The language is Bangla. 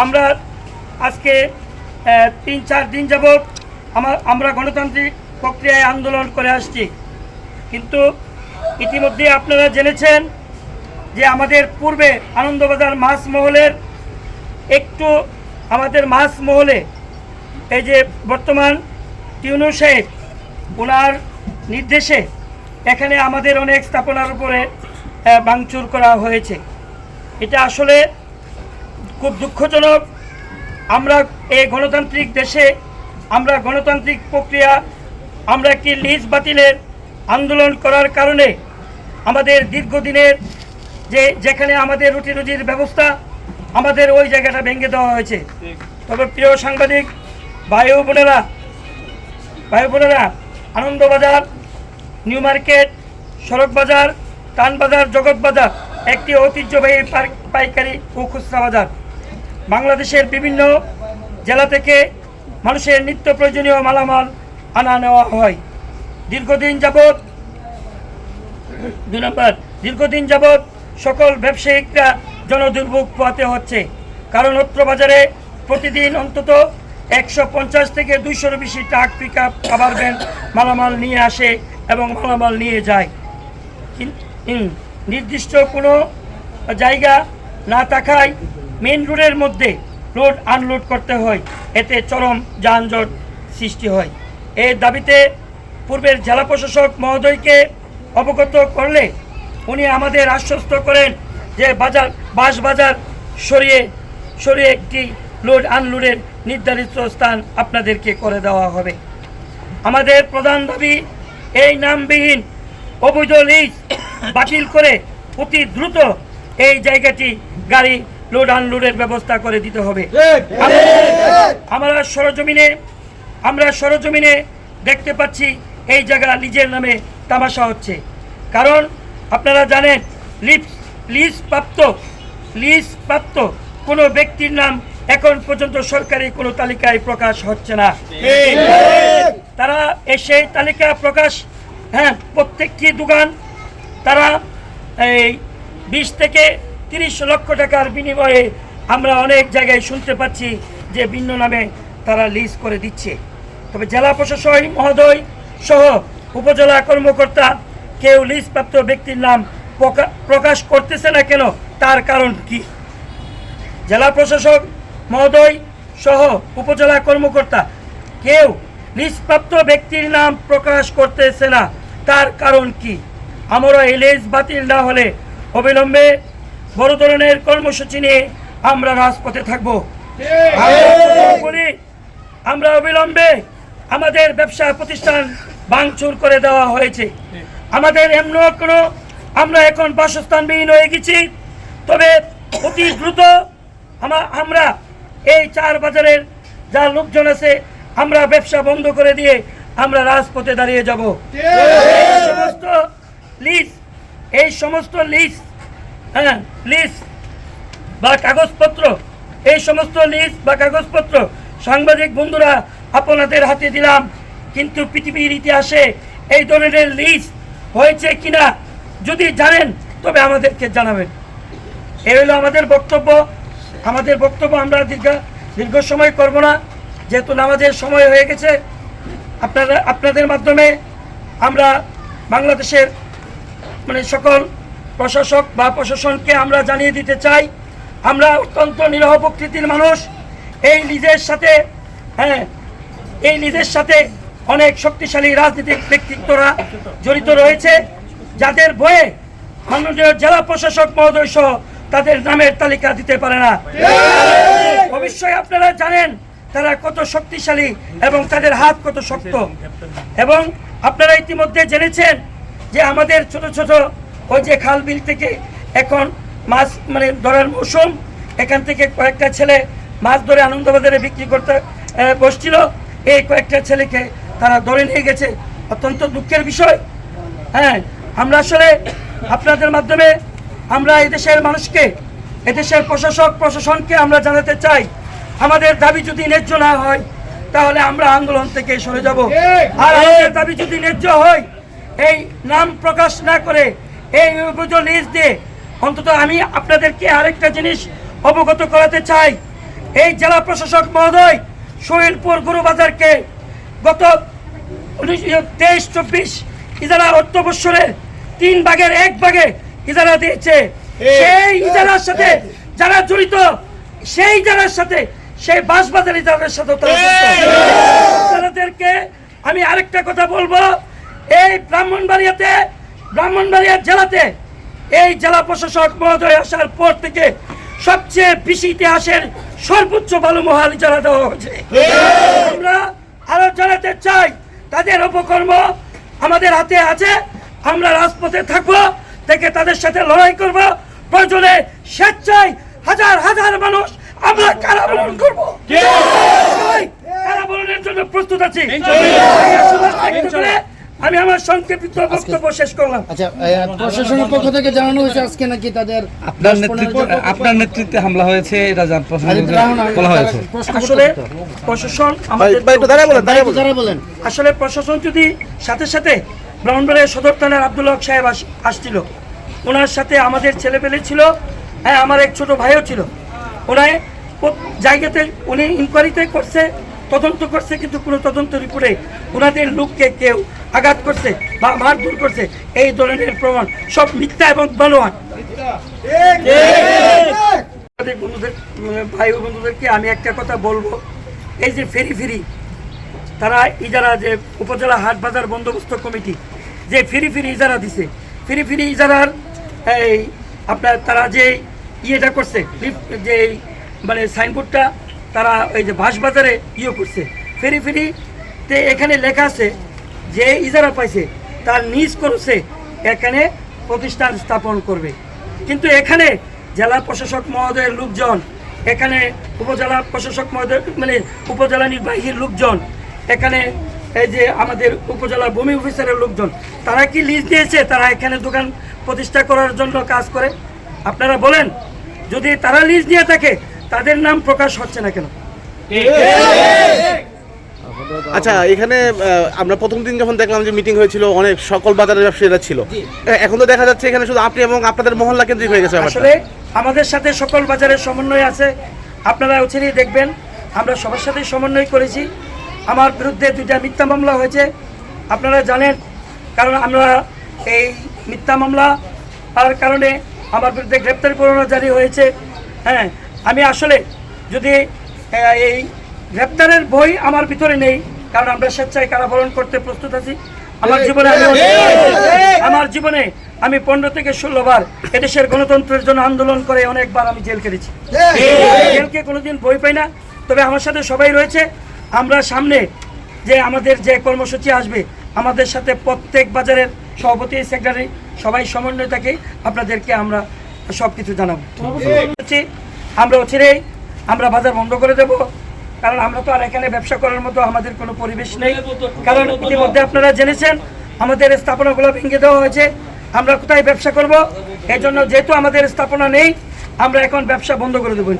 আমরা আজকে তিন, চার দিন যাবৎ আমার আমরা গণতান্ত্রিক প্রক্রিয়ায় আন্দোলন করে আসছি। কিন্তু ইতিমধ্যে আপনারা জেনেছেন যে আমাদের পূর্বে আনন্দবাজার মাছ মহলের একটু আমাদের মাছ মহলে এই যে বর্তমান টিউনু সাহেব ওনার নির্দেশে এখানে আমাদের অনেক স্থাপনার উপরে ভাঙচুর করা হয়েছে। এটা আসলে খুব দুঃখজনক, আমরা এই গণতান্ত্রিক দেশে, আমরা গণতান্ত্রিক প্রক্রিয়া, আমরা একটি লিজ বাতিলের আন্দোলন করার কারণে আমাদের দীর্ঘদিনের যে, যেখানে আমাদের রুটি রুজির ব্যবস্থা, আমাদের ওই জায়গাটা ভেঙে দেওয়া হয়েছে। তবে প্রিয় সাংবাদিক ও বোনেরা, ভাই বোনেরা, আনন্দবাজার, নিউ মার্কেট, সড়ক বাজার টান বাজার জগৎ বাজার, একটি ঐতিহ্যবাহী পাইকারি ও খুচরা বাজার। বাংলাদেশের বিভিন্ন জেলা থেকে মানুষের নিত্য প্রয়োজনীয় মালামাল আনা নেওয়া হয়। দীর্ঘদিন যাবৎ দুই নম্বর, দীর্ঘদিন যাবৎ সকল ব্যবসায়িকরা জনদুর্ভোগ পোয়াতে হচ্ছে। কারণ অত্র বাজারে প্রতিদিন অন্তত একশো পঞ্চাশ থেকে দুইশোর বেশি ট্রাক পিক আপ ভ্যান মালামাল নিয়ে আসে এবং মালামাল নিয়ে যায়। নির্দিষ্ট কোনো জায়গা না থাকায় মেন রোডের মধ্যে লোড আনলোড করতে হয়। এতে চরম যানজট সৃষ্টি হয়। এই দাবিতে পূর্বের জেলা প্রশাসক মহোদয়কে অবগত করলে উনি আমাদের আশ্বস্ত করেন যে বাজার বাস বাজার সরিয়ে সরিয়ে একটি লোড আনলোডের নির্ধারিত স্থান আপনাদেরকে করে দেওয়া হবে। আমাদের প্রধান দাবি, এই নামবিহীন অবৈধ লিজ বাতিল করে অতি দ্রুত এই জায়গাটি গাড়ি লোড আনলোডের ব্যবস্থা করে দিতে হবে। আমরা সরজমিনে আমরা সরজমিনে দেখতে পাচ্ছি এই জায়গা লিজের নামে তামাশা হচ্ছে। কারণ আপনারা জানেন লিজ লিজ প্রাপ্ত লিজ প্রাপ্ত কোনো ব্যক্তির নাম এখন পর্যন্ত সরকারি কোনো তালিকায় প্রকাশ হচ্ছে না। তারা এসে তালিকা প্রকাশ হ্যাঁ প্রত্যেকটি দোকান তারা এই বিশ থেকে তিরিশ লক্ষ টাকার বিনিময়ে আমরা অনেক জায়গায় শুনতে পাচ্ছি যে ভিন্ন নামে তারা লিজ করে দিচ্ছে। তবে জেলা প্রশাসন, মহোদয় সহ উপজেলা কর্মকর্তা কেউ লিজপ্রাপ্ত ব্যক্তির নাম প্রকা- প্রকাশ করতেছে না কেন? তার কারণ কি? জেলা প্রশাসক, মহোদয় সহ উপজেলা কর্মকর্তা কেউ নিষ্প্রাপ্ত ব্যক্তির নাম প্রকাশ করতেছে না। তার কারণ কি? আমরা এলএস বাতিল না হলে অবিলম্বে বড় ধরনের কর্মসূচি নিয়ে আমরা রাজপথে থাকব। বলি, আমরা অবিলম্বে আমাদের ব্যবসা প্রতিষ্ঠান ভাঙচুর করে দেওয়া হয়েছে। আমাদের এমন কোনো আমরা এখন বাসস্থানবিহীন হয়ে গেছি তবে অতি দ্রুত আমরা এই চার বাজারের যা লোকজন আছে আমরা ব্যবসা বন্ধ করে দিয়ে আমরা রাজপথে দাঁড়িয়ে যাব। সমস্ত লিজ এই সমস্ত লিজ হ্যাঁ লিজ বা কাগজপত্র, এই সমস্ত লিস্ট বা কাগজপত্র সাংবাদিক বন্ধুরা আপনাদের হাতে দিলাম। কিন্তু পৃথিবীর ইতিহাসে এই ধরনের লিস্ট হয়েছে কিনা যদি জানেন, তবে আমাদেরকে জানাবেন। এ হলো আমাদের বক্তব্য। আমাদের বক্তব্য আমরা দীর্ঘ দীর্ঘ সময় করব না, যেহেতু নামাজের সময় হয়ে গেছে। আপনারা, আপনাদের মাধ্যমে আমরা বাংলাদেশের মানে সকল প্রশাসক বা প্রশাসনকে আমরা জানিয়ে দিতে চাই, আমরা অত্যন্ত নিরহ প্রকৃতির মানুষ। এই লিজের সাথে হ্যাঁ এই লিজের সাথে অনেক শক্তিশালী রাজনীতিক ব্যক্তিত্বরা জড়িত রয়েছে, যাদের বয়ে মাননীয় জেলা প্রশাসক মহোদয় সহ তাদের নামের তালিকা দিতে পারে না। অবশ্যই আপনারা জানেন তারা কত শক্তিশালী এবং তাদের হাত কত শক্ত। এবং আপনারা ইতিমধ্যে জেনেছেন যে আমাদের ছোট ছোট ওই যে খাল বিল থেকে এখন মাছ মানে ধরার মৌসুম, এখান থেকে কয়েকটা ছেলে মাছ ধরে আনন্দবাজারে বিক্রি করতে বসছিল। এই কয়েকটা ছেলেকে তারা ধরে নিয়ে গেছে। অত্যন্ত দুঃখের বিষয়। হ্যাঁ আমরা আসলে আপনাদের মাধ্যমে আমরা এদেশের মানুষকে, এদেশের প্রশাসক, প্রশাসনকে আমরা জানাতে চাই। আমাদের দাবি যদি ন্যায্য না হয়, তাহলে আমরা আন্দোলন থেকে সরে যাব। আর আমাদের দাবি যদি ন্যায্য হয়, এই নাম প্রকাশ না করে এই অভিযোগ লিস্ট দিয়ে। অন্তত আমি আপনাদেরকে আরেকটা জিনিস অবগত করাতে চাই। এই জেলা প্রশাসক মহোদয় শহীদপুর গুরুবাজারকে গত উনিশশো তেইশ চব্বিশ ইজারা অর্থ বৎসরে তিন ভাগের এক ভাগে ইজারা দিয়েছে। সেই ইজারার সাথে যারা জড়িত সেই ইজারার সাথে সেই বাসবাজার ইজারার সাথে তাদেরকে আমি আরেকটা কথা বলব। এই ব্রাহ্মণবাড়িয়াতে ব্রাহ্মণবাড়িয়া জেলাতে এই জেলা প্রশাসক মহোদয় আসার পর থেকে সবচেয়ে বেশি ইতিহাসের সর্বোচ্চ ভালো মহাল ইজারা দেওয়া হয়েছে। আমরা আরও জানাতে চাই তাদের অপকর্ম আমাদের হাতে আছে আমরা রাজপথে থাকব থেকে তাদের সাথে লড়াই করব প্রয়োজনে স্বেচ্ছায় হাজার হাজার মানুষ আমরা কারাবরণ করব। কারাবরণের জন্য প্রস্তুত আছি। আমি আমার সংক্ষিপ্ত বক্তব্য শেষ করলাম। আচ্ছা প্রশাসনের পক্ষ থেকে জানানো হয়েছে আজকে নাকি তাদের আপনার নেতৃত্বে আপনার নেতৃত্বে হামলা হয়েছে এটা বলা হয়েছে। আসলে প্রশাসন আমাদের ভাই, একটু দাঁড়ায় বলেন আসলে প্রশাসন যদি সাথে সাথে ব্রাহ্মণবাড়িয়া সদর থানার আব্দুল হক সাহেব আস- আসছিল। ওনার সাথে আমাদের ছেলেপেলে ছিল হ্যাঁ আমার এক ছোট ভাইও ছিল। ওনায় জায়গাতে উনি ইনকোয়ারিতে করছে তদন্ত করছে, কিন্তু কোনো তদন্ত রিপোর্টে ওনাদের লোককে কেউ আঘাত করছে বা মারধর করছে, এই ধরনের প্রমাণ সব মিথ্যা এবং বলওয়ান বন্ধুদের ভাই বন্ধুদেরকে আমি একটা কথা বলব। এই যে ফেরি ফেরি, তারা ইজারা যে উপজেলা হাট বাজার বন্দোবস্ত কমিটি, যে ফিরি ফিরি ইজারা দিছে, ফিরি ফিরি ইজারার, এই, আপনার তারা যে ইয়েটা করছে যে মানে সাইনবোর্ডটা তারা ওই যে বাঁশ বাজারে ইয়ে করছে। ফেরি ফিরি তে এখানে লেখা আছে যে ইজারা পাইছে, তার নিজ করছে এখানে প্রতিষ্ঠান স্থাপন করবে। কিন্তু এখানে জেলা প্রশাসক মহোদয়ের লোকজন, এখানে উপজেলা প্রশাসক মহোদয় মানে উপজেলা নির্বাহীর লোকজন, এখানে এই যে আমাদের উপজেলা ভূমি অফিসারের লোকজন, তারা কি লিজ দিয়েছে? তারা এখানে দোকান প্রতিষ্ঠা করার জন্য কাজ করে? আপনারা বলেন, যদি তারা লিজ নিয়ে থাকে তাদের নাম প্রকাশ হচ্ছে না কেন? আচ্ছা এখানে আমরা প্রথম দিন যখন দেখলাম যে মিটিং হয়েছিল অনেক সকল বাজারের ব্যবসায়ীরা ছিল। এখন তো দেখা যাচ্ছে এখানে শুধু আপনি এবং আপনাদের মহল্লা কেন্দ্রিক হয়ে গেছে আসলে আমাদের সাথে সকল বাজারের সমন্বয় আছে। আপনারা অচিরেই দেখবেন আমরা সবার সাথেই সমন্বয় করেছি। আমার বিরুদ্ধে দুইটা মিথ্যা মামলা হয়েছে। আপনারা জানেন কারণ আমরা এই মিথ্যা মামলা আর কারণে আমার বিরুদ্ধে গ্রেপ্তারি পরোয়ানা জারি হয়েছে। হ্যাঁ আমি আসলে যদি এই গ্রেপ্তারের বই আমার ভিতরে নেই কারণ আমরা স্বেচ্ছায় কারাবরণ করতে প্রস্তুত আছি। আমার জীবনে আমি আমার জীবনে আমি পনেরো থেকে ষোলো বার এদেশের গণতন্ত্রের জন্য আন্দোলন করে অনেকবার আমি জেল কেটেছি জেলকে কোনোদিন বই পাই না। তবে আমার সাথে সবাই রয়েছে। আমরা সামনে যে আমাদের যে কর্মসূচি আসবে আমাদের সাথে প্রত্যেক বাজারের সভাপতি সেক্রেটারি সবাই সমন্বয় থাকে। আপনাদেরকে আমরা সব কিছু জানাব আমরা অচিরেই, আমরা বাজার বন্ধ করে দেব। কারণ আমরা তো আর এখানে ব্যবসা করার মতো আমাদের কোনো পরিবেশ নেই। কারণ ইতিমধ্যে আপনারা জেনেছেন, আমাদের স্থাপনাগুলো ভেঙে দেওয়া হয়েছে। আমরা কোথায় ব্যবসা করব? এই জন্য যেহেতু আমাদের স্থাপনা নেই, আমরা এখন ব্যবসা বন্ধ করে দেবো।